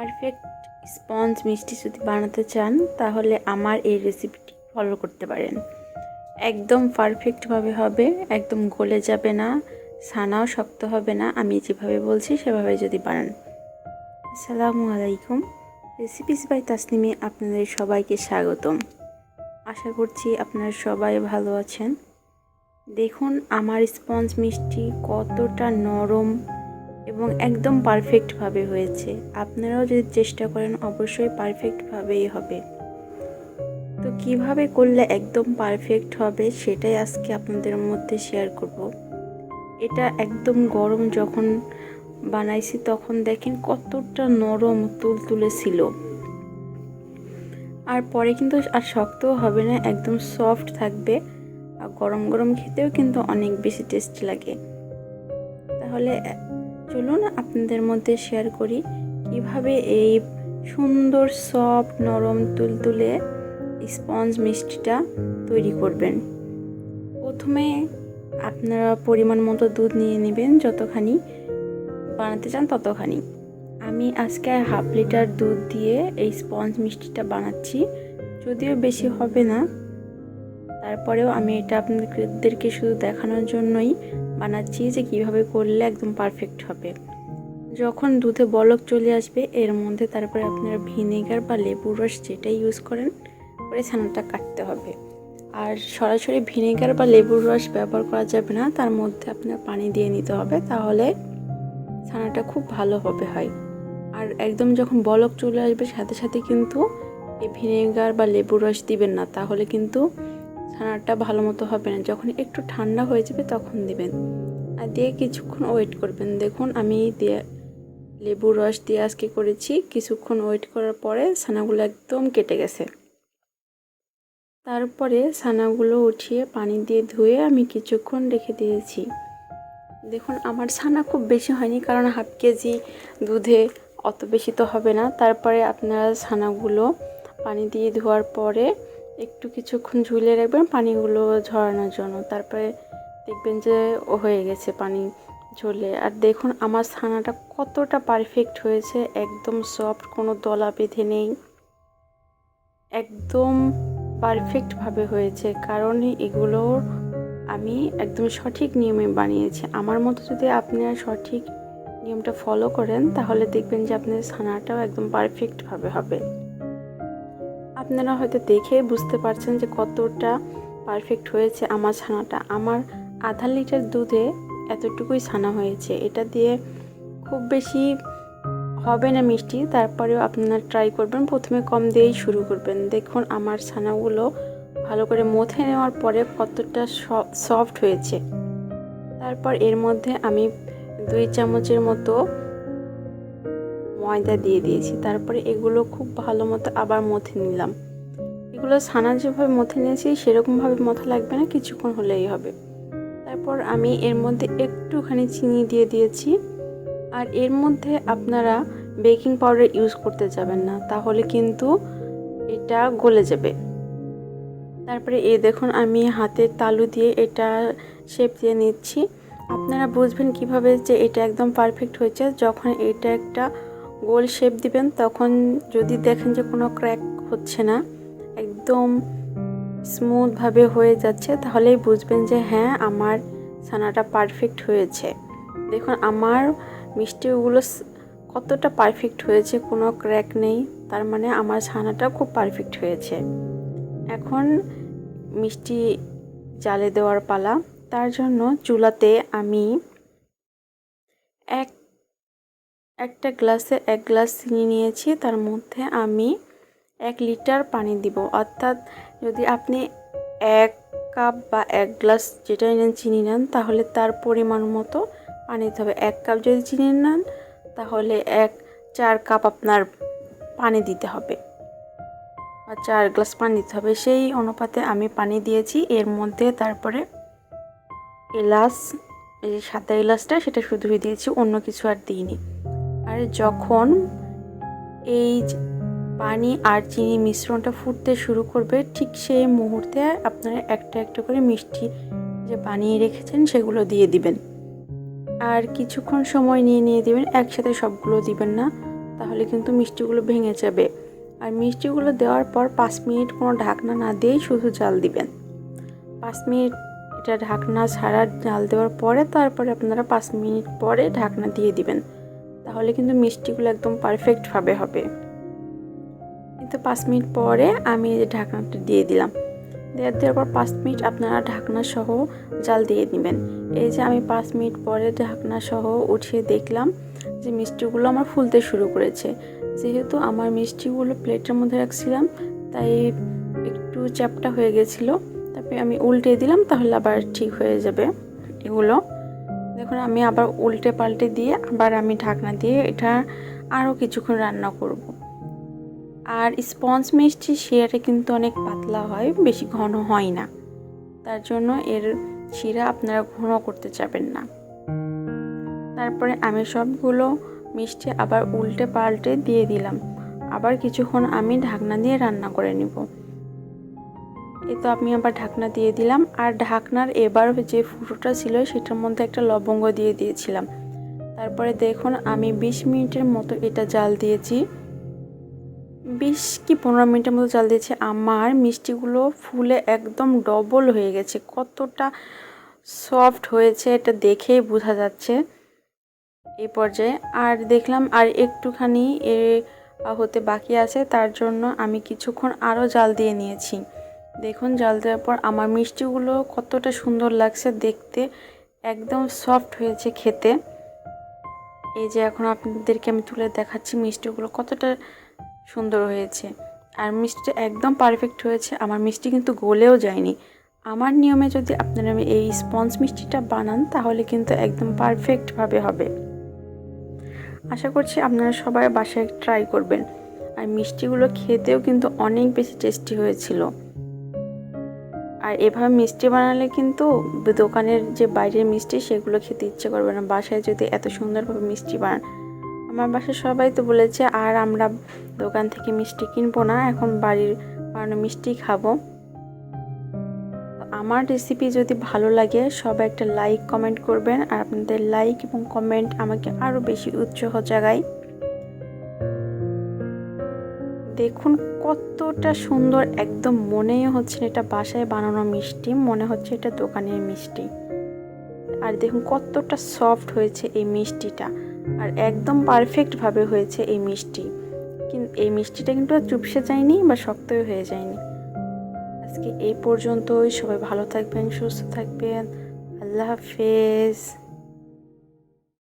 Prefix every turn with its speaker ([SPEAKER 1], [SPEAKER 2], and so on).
[SPEAKER 1] Perfect sponge মিষ্টি যদি বানাতে চান, তাহলে আমার এই রেসিপিটি ফলো করতে পারেন। একদম পারফেক্টভাবে হবে, একদম গলে যাবে না, ছানাও শক্ত হবে না, আমি যেভাবে বলছি সেভাবে যদি বানান। আসসালামু আলাইকুম রেসিপিস বাই তাসনিমে আপনাদের সবাইকে স্বাগতম। আশা করছি আপনারা সবাই ভালো আছেন। দেখুন, আমার স্পঞ্জ মিষ্টি কতটা নরম এবং একদম পারফেক্টভাবে হয়েছে। আপনারাও যদি চেষ্টা করেন, অবশ্যই পারফেক্টভাবেই হবে। তো কীভাবে করলে একদম পারফেক্ট হবে, সেটাই আজকে আপনাদের মধ্যে শেয়ার করব। এটা একদম গরম যখন বানাইছি, তখন দেখেন কতটা নরম তুলতুলে ছিল। আর পরে কিন্তু আর শক্তও হবে না, একদম সফট থাকবে। আর গরম গরম খেতেও কিন্তু অনেক বেশি টেস্ট লাগে। তাহলে চলুন আপনাদের মধ্যে শেয়ার করি কীভাবে এই সুন্দর সফট নরম, তুলতুলে স্পঞ্জ মিষ্টিটা তৈরি করবেন। প্রথমে আপনারা পরিমাণ মতো দুধ নিয়ে নেবেন, যতখানি বানাতে চান ততখানি। আমি আজকে হাফ লিটার দুধ দিয়ে এই স্পঞ্জ মিষ্টিটা বানাচ্ছি, যদিও বেশি হবে না। তারপরেও আমি এটা আপনাদেরকে শুধু দেখানোর জন্যই বানাচ্ছি যে কীভাবে করলে একদম পারফেক্ট হবে। যখন দুধে বলক চলে আসবে, এর মধ্যে তারপরে আপনারা ভিনেগার বা লেবুর রস যেটা ইউজ করেন করে ছানাটা কাটতে হবে। আর সরাসরি ভিনেগার বা লেবুর রস ব্যবহার করা যাবে না, তার মধ্যে আপনার পানি দিয়ে নিতে হবে, তাহলে ছানাটা খুব ভালোভাবে হয়। আর একদম যখন বলক চলে আসবে, সাথে সাথে কিন্তু এই ভিনেগার বা লেবুর রস দিবেন না, তাহলে কিন্তু ছানাটা ভালো মতো হবে না। যখন একটু ঠান্ডা হয়ে যাবে তখন দিবেন। আর দিয়ে কিছুক্ষণ ওয়েট করবেন। দেখুন, আমি দিয়ে লেবুর রস দিয়ে আজকে করেছি। কিছুক্ষণ ওয়েট করার পরে ছানাগুলো একদম কেটে গেছে। তারপরে ছানাগুলো উঠিয়ে পানি দিয়ে ধুয়ে আমি কিছুক্ষণ রেখে দিয়েছি। দেখুন, আমার ছানা খুব বেশি হয়নি কারণ হাফ কেজি দুধে অত বেশি তো হবে না। তারপরে আপনারা ছানাগুলো পানি দিয়ে ধোয়ার পরে একটু কিছুক্ষণ ঝুলিয়ে রাখবেন, পানিগুলো ঝরানোর জন্য। তারপরে দেখবেন যে ও হয়ে গেছে পানি ঝরলে। আর দেখুন, আমার ছানাটা কতটা পারফেক্ট হয়েছে, একদম সফট কোনো দলা বেঁধে নেই। একদম পারফেক্টভাবে হয়েছে, কারণ এগুলো আমি একদম সঠিক নিয়মে বানিয়েছি। আমার মতো যদি আপনারা সঠিক নিয়মটা ফলো করেন, তাহলে দেখবেন যে আপনার ছানাটাও একদম পারফেক্টভাবে হবে। আপনারা হয়তো দেখে বুঝতে পারছেন যে কতটা পারফেক্ট হয়েছে আমার ছানাটা। আমার আধা লিটার দুধে এতটুকুই ছানা হয়েছে। এটা দিয়ে খুব বেশি হবে না মিষ্টি, তারপরেও আপনারা ট্রাই করবেন। প্রথমে কম দিয়েই শুরু করবেন। দেখুন, আমার ছানাগুলো ভালো করে মথে নেওয়ার পরে কতটা সফট হয়েছে। তারপর এর মধ্যে আমি দুই চামচের মতো ময়দা দিয়ে দিয়েছি। তারপরে এগুলো খুব ভালো মতো আবার মথে নিলাম। এগুলো ছানা যেভাবে মথে নিয়েছি, সেরকমভাবে মথা লাগবে না, কিছুক্ষণ হলেই হবে। তারপর আমি এর মধ্যে একটুখানি চিনি দিয়ে দিয়েছি। আর এর মধ্যে আপনারা বেকিং পাউডার ইউজ করতে যাবেন না, তাহলে কিন্তু এটা গলে যাবে। তারপরে এই দেখুন, আমি হাতের তালু দিয়ে এটা শেপ দিয়ে নিচ্ছি। আপনারা বুঝবেন কীভাবে যে এটা একদম পারফেক্ট হয়েছে, যখন এটা একটা গোল শেপ দিবেন, তখন যদি দেখেন যে কোনো ক্র্যাক হচ্ছে না, একদম স্মুথভাবে হয়ে যাচ্ছে, তাহলেই বুঝবেন যে হ্যাঁ আমার ছানাটা পারফেক্ট হয়েছে। দেখুন, আমার মিষ্টিগুলো কতটা পারফেক্ট হয়েছে, কোনো ক্র্যাক নেই, তার মানে আমার ছানাটা খুব পারফেক্ট হয়েছে। এখন মিষ্টি জালে দেওয়ার পালা, তার জন্য চুলাতে আমি এক একটা গ্লাসে এক গ্লাস চিনি নিয়েছি, তার মধ্যে আমি এক লিটার পানি দিব। অর্থাৎ যদি আপনি এক কাপ বা এক গ্লাস যেটা নেন চিনি নেন, তাহলে তার পরিমাণ মতো পানি দিতে হবে। এক কাপ যদি চিনি নেন, তাহলে এক চার কাপ আপনার পানি দিতে হবে। বা চার গ্লাস পানি দিতে হবে। সেই অনুপাতে আমি পানি দিয়েছি। এর মধ্যে তারপরে এলাচ, এই সাদা এলাচটা, সেটা শুধুই দিয়েছি, অন্য কিছু আর দিইনি। আর যখন এই পানি আর চিনি মিশ্রণটা ফুটতে শুরু করবে, ঠিক সেই মুহূর্তে আপনারা একটা একটা করে মিষ্টি যে বানিয়ে রেখেছেন সেগুলো দিয়ে দিবেন। আর কিছুক্ষণ সময় নিয়ে নিয়ে দিবেন, একসাথে সবগুলো দিবেন না, তাহলে কিন্তু মিষ্টিগুলো ভেঙে যাবে। আর মিষ্টিগুলো দেওয়ার পর পাঁচ মিনিট কোনো ঢাকনা না দিয়েই শুধু জাল দিবেন। পাঁচ মিনিট এটা ঢাকনা ছাড়া জাল দেওয়ার পরে তারপরে আপনারা পাঁচ মিনিট পরে ঢাকনা দিয়ে দিবেন। তাহলে কিন্তু মিষ্টিগুলো একদম পারফেক্টভাবে হবে। কিন্তু পাঁচ মিনিট পরে আমি এই যে ঢাকনাটা দিয়ে দিলাম। দেওয়ার দেওয়ার পর পাঁচ মিনিট আপনারা ঢাকনা সহ জাল দিয়ে নেবেন। এই যে আমি পাঁচ মিনিট পরে ঢাকনা সহ উঠিয়ে দেখলাম যে মিষ্টিগুলো আমার ফুলতে শুরু করেছে। যেহেতু আমার মিষ্টিগুলো প্লেটের মধ্যে রাখছিলাম, তাই একটু চ্যাপটা হয়ে গেছিল। তারপরে আমি উল্টে দিলাম, তাহলে আবার ঠিক হয়ে যাবে এগুলো। দেখুন, আমি আবার উল্টে পাল্টে দিয়ে আবার আমি ঢাকনা দিয়ে এটা আরও কিছুক্ষণ রান্না করব। আর স্পঞ্জ মিষ্টি শিরাটা কিন্তু অনেক পাতলা হয়, বেশি ঘন হয় না। তার জন্য এর শিরা আপনারা ঘন করতে চাবেন না। তারপরে আমি সবগুলো মিষ্টি আবার উল্টে পাল্টে দিয়ে দিলাম। আবার কিছুক্ষণ আমি ঢাকনা দিয়ে রান্না করে নিব। এই তো আমি আবার ঢাকনা দিয়ে দিলাম। আর ঢাকনার এবার যে ফুটোটা ছিল, সেটার মধ্যে একটা লবঙ্গ দিয়ে দিয়েছিলাম। তারপরে দেখুন, আমি বিশ মিনিটের মতো এটা জাল দিয়েছি। বিশ কি পনেরো মিনিটের মতো জাল দিয়েছি। আমার মিষ্টিগুলো ফুলে একদম ডবল হয়ে গেছে। কতটা সফট হয়েছে এটা দেখেই বোঝা যাচ্ছে এই পর্যায়ে। আর দেখলাম, আর একটুখানি এ হতে বাকি আছে, তার জন্য আমি কিছুক্ষণ আরও জাল দিয়ে নিয়েছি। দেখুন, জাল দেওয়ার পর আমার মিষ্টিগুলো কতটা সুন্দর লাগছে দেখতে। একদম সফট হয়েছে খেতে। এই যে এখন আপনাদেরকে আমি তুলে দেখাচ্ছি মিষ্টিগুলো কতটা সুন্দর হয়েছে। আর মিষ্টিটা একদম পারফেক্ট হয়েছে। আমার মিষ্টি কিন্তু গলেও যায়নি। আমার নিয়মে যদি আপনারা আমি এই স্পঞ্জ মিষ্টিটা বানান, তাহলে কিন্তু একদম পারফেক্টভাবে হবে। আশা করছি আপনারা সবাই বাসায় ট্রাই করবেন। আর মিষ্টিগুলো খেতেও কিন্তু অনেক বেশি টেস্টি হয়েছিল। আর এভাবে মিষ্টি বানালে কিন্তু দোকানের যে বাইরের মিষ্টি সেগুলো খেতে ইচ্ছে করবে না। বাসায় যদি এত সুন্দরভাবে মিষ্টি বানান আমার বাসায় সবাই তো বলেছে, আর আমরা দোকান থেকে মিষ্টি কিনবো না, এখন বাড়ির বানানো মিষ্টি খাব। আমার রেসিপি যদি ভালো লাগে, সবাই একটা লাইক কমেন্ট করবেন। আর আপনাদের লাইক এবং কমেন্ট আমাকে আরও বেশি উৎসাহ জাগায়। দেখুন কতটা সুন্দর একদম মনেই হচ্ছে এটা বাসায় বানানো মিষ্টি, মনে হচ্ছে এটা দোকানের মিষ্টি। আর দেখুন কতটা সফট হয়েছে এই মিষ্টিটা। আর একদম পারফেক্টভাবে হয়েছে এই মিষ্টি। কিন্তু এই মিষ্টিটা কিন্তু চুপসে যায়নি বা শক্তই হয়ে যায়নি। আজকে এই পর্যন্তই। সবাই ভালো থাকবেন, সুস্থ থাকবেন। আল্লাহ হাফেজ।